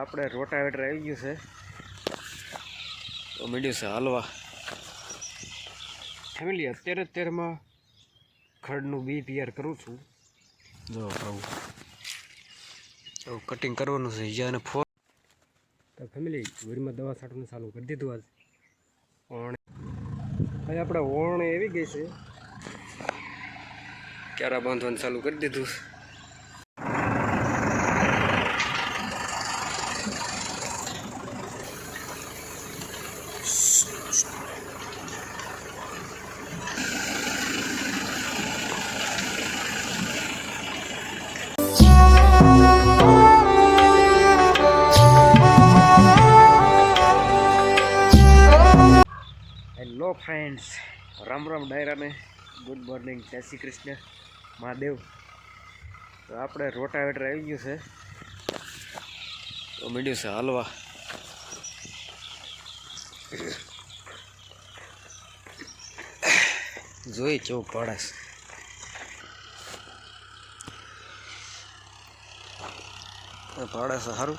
આપણે રોટાવેટર આવી ગયું છે. તો મળ્યું છે હલવા. ફેમિલી, અત્યારે અત્યારમાં ખડનું બી તૈયાર કરું છું. જો આવું. કટિંગ કરવાનું છે. જ્યાં ફોન તો ફેમિલી, વીરમાં દવા છાંટવાનું ચાલુ કરી દીધું આજ. ઓણે હવે આપણે ઓણે એવી ગઈ છે. ક્યારા બાંધવાનું ચાલુ કરી દીધું હેલો ફ્રેન્ડ્સ, રામ રામ ડાયરાને ગુડ મોર્નિંગ, જય શ્રી કૃષ્ણ, મહાદેવ. તો આપણે રોટાવેટર આવી ગયું છે. તો મીડ્યું છે હલવા. જોઈ કેવું પડે છે. પડે છે સારું.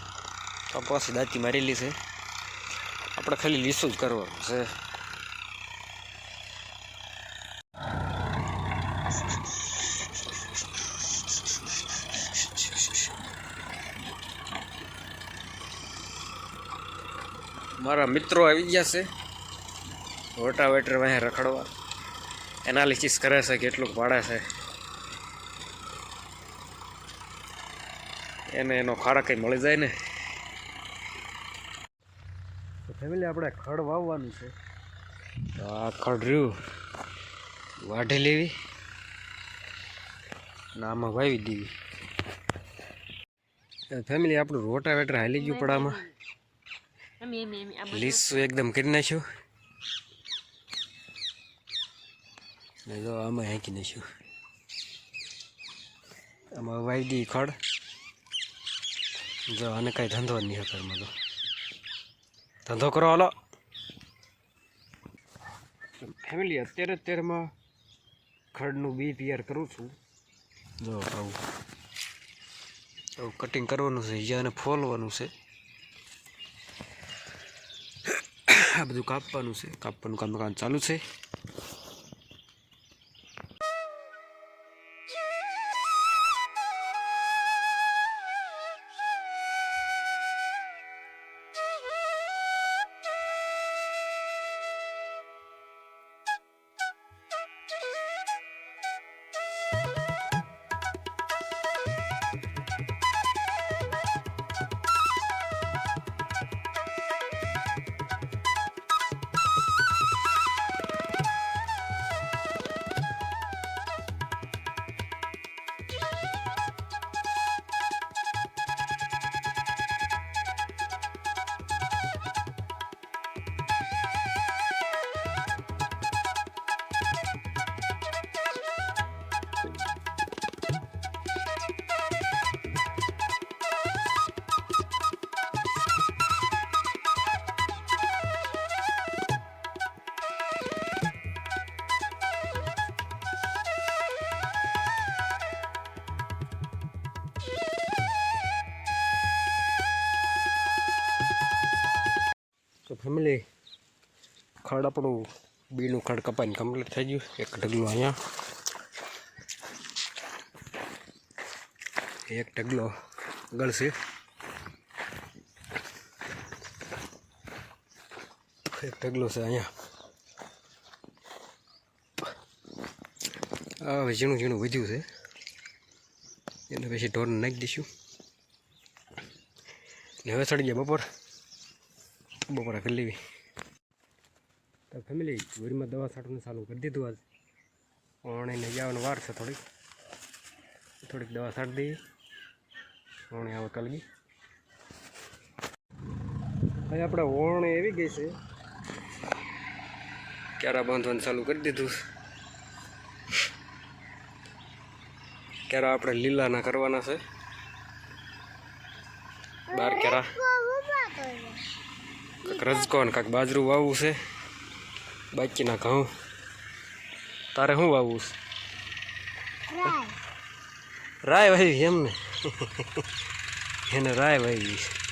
કપાસી દાંતી મારેલી છે. આપણે ખાલી લીસું જ કરવાનું છે. મારા મિત્રો આવી ગયા છે. રોટાવેટર વાહે રખડવા. એનાલિસિસ કરે છે કેટલું ભાડે છે. એને એનો ખાડા કંઈ મળી જાય ને? તો ફેમિલી આપણે ખડ વાવવાનું છે. તો આ ખડ રહ્યું. વાઢી લેવી. ને આમાં વાવી દેવી. ફેમિલી આપણું રોટાવેટર હાલી ગયું પડામાં એમી એમી એમી આ બધું લીસું એકદમ કરી નાખ્યું ને જો આમાં હેંકી નાખ્યું આમાં વાવી ખડ જો આને કાંઈ ધંધો નહીં હતો એમાં તો ધંધો કરો હાલો ફેમિલી અત્યારે અત્યારમાં ખડનું બી પીઆર કરું છું જો આવું આવું કટિંગ કરવાનું છે અને ફોલવાનું છે આ બધું કાપવાનું છે. કાપવાનું કામ ચાલુ છે. ફેમિલી ખડ આપણું બીનું ખડ કપાઈને કમ્પ્લીટ થઈ ગયું. એક ઢગલો અહીંયા. એક ઢગલો ગળશે એક ઢગલો છે અહીંયા. હવે ઝીણું ઝીણું વધ્યું છે. એને પછી ઢોરને નાખી દઈશું. ને હવે સડી ગયા બપોર. બપોરે કરી લેવી. તો ફેમિલી ગોરીમાં દવા છાંટવાનું ચાલુ કરી દીધું આજ. ઓણીને જવાનું વાર છે થોડીક. થોડીક દવા છાંટી દઈએ. ઓણી આવે કલગી. હવે આપણે ઓણે એવી ગઈ છે. ક્યારા બાંધવાનું ચાલુ કરી દીધું કેરા આપણે લીલાના કરવાના છે. બાર ક્યારા કાંક રજકો ને કાંક બાજરું વાવવું છે બાકીના ઘઉં તારે શું વાવવું છે રાય વાવી એમ ને એને રાય વાવી છે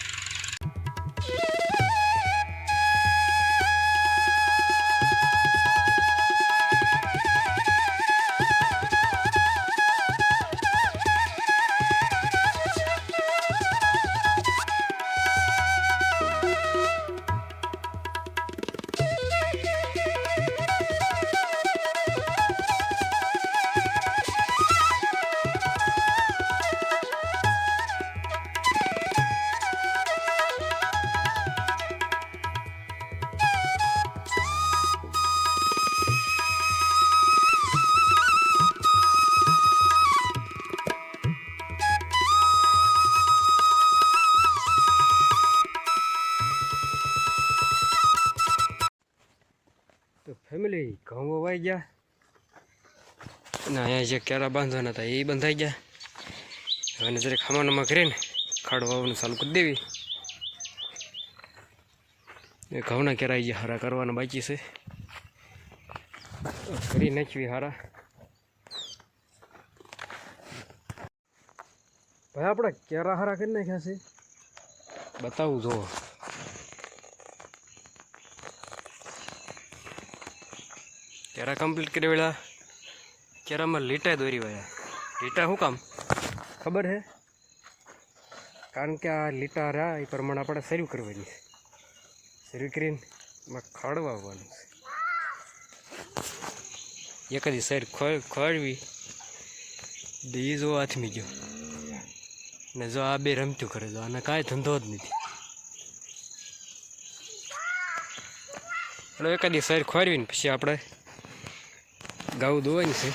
ફેમિલી ઘઉં વવાઈ ગયા. અને અહીંયા જે કેળા બાંધવાના હતા એ બંધાઈ ગયા. હવે જરા ખામાનામાં કરીને ખાડ વાવવાનું ચાલુ કરી દેવી. ઘઉંના કેળા જે હારા કરવાના બાકી છે. કરી નાખવી હારા. ભાઈ, આપણે કેરા હારા કરી નાખ્યા છે. બતાવું જો. કેરા કમ્પ્લીટ કરી વેળા? કેરામાં લીટા દોરી વાયા લીટા શું કામ? ખબર છે કારણ કે આ લીટા રહ્યા, એ પ્રમાણે આપણે સર્વ કરવાની છે. સર્વ કરીને એમાં ખાડવા આવવાનું છે. એકાદી સાઈડ ખોળ ખોળવી એ જો હાથમી ગયો ને જો આ બે રમતું કરે, જો આને કાંઈ ધંધો જ નથી. એટલે એકાદી સાઈડ ખોરવીને પછી આપણે ગાઉ દોવાની છે.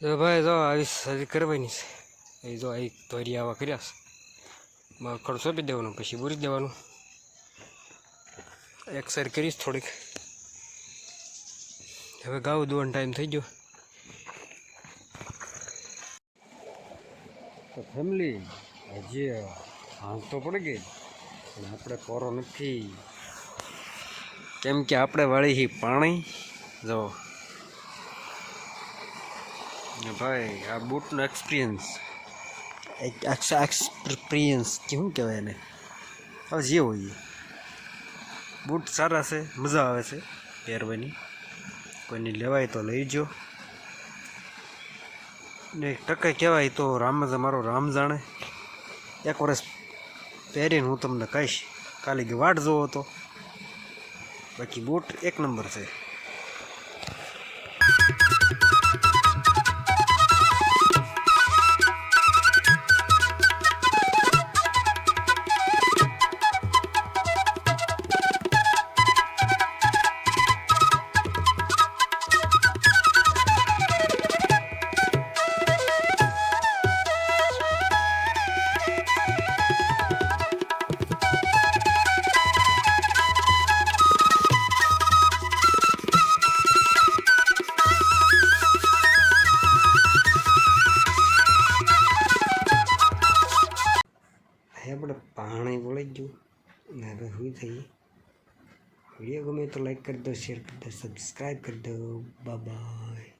જો ભાઈ, જો આવી સારી કરવાની છે. એ જો અહીં ધોરી આવા કર્યા છે. માં સોંપી દેવાનું, પછી બુરી દેવાનું. એક સાઈડ કરીશ થોડીક. હવે ગાઉ દોવાનો ટાઈમ થઈ ગયો. તો ફેમિલી હજી હાંસ તો પડી ગઈ. પણ આપણે કોરો નથી. કેમ કે આપણે વાળી પાણી. જો. ભાઈ, આ બૂટનો એક્સપિરિયન્સ એક્સપિરિયન્સ શું કહેવાય એને? હવે જે હોય. બૂટ સારા છે, મજા આવે છે, પહેરવાની. કોઈને લેવાય તો લઈ જો. ને ટકે કહેવાય તો રામ જ મારો રામ જાણે. એક વર્ષ પહેરીને હું તમને કહીશ. કાલે વાટ જોવો તો. બાકી બૂટ એક નંબર છે. ને હવે શું થઈ વીડિયો ગમે તો લાઈક કરી દો શેર કરી દો સબસ્ક્રાઈબ કરી દો. બાય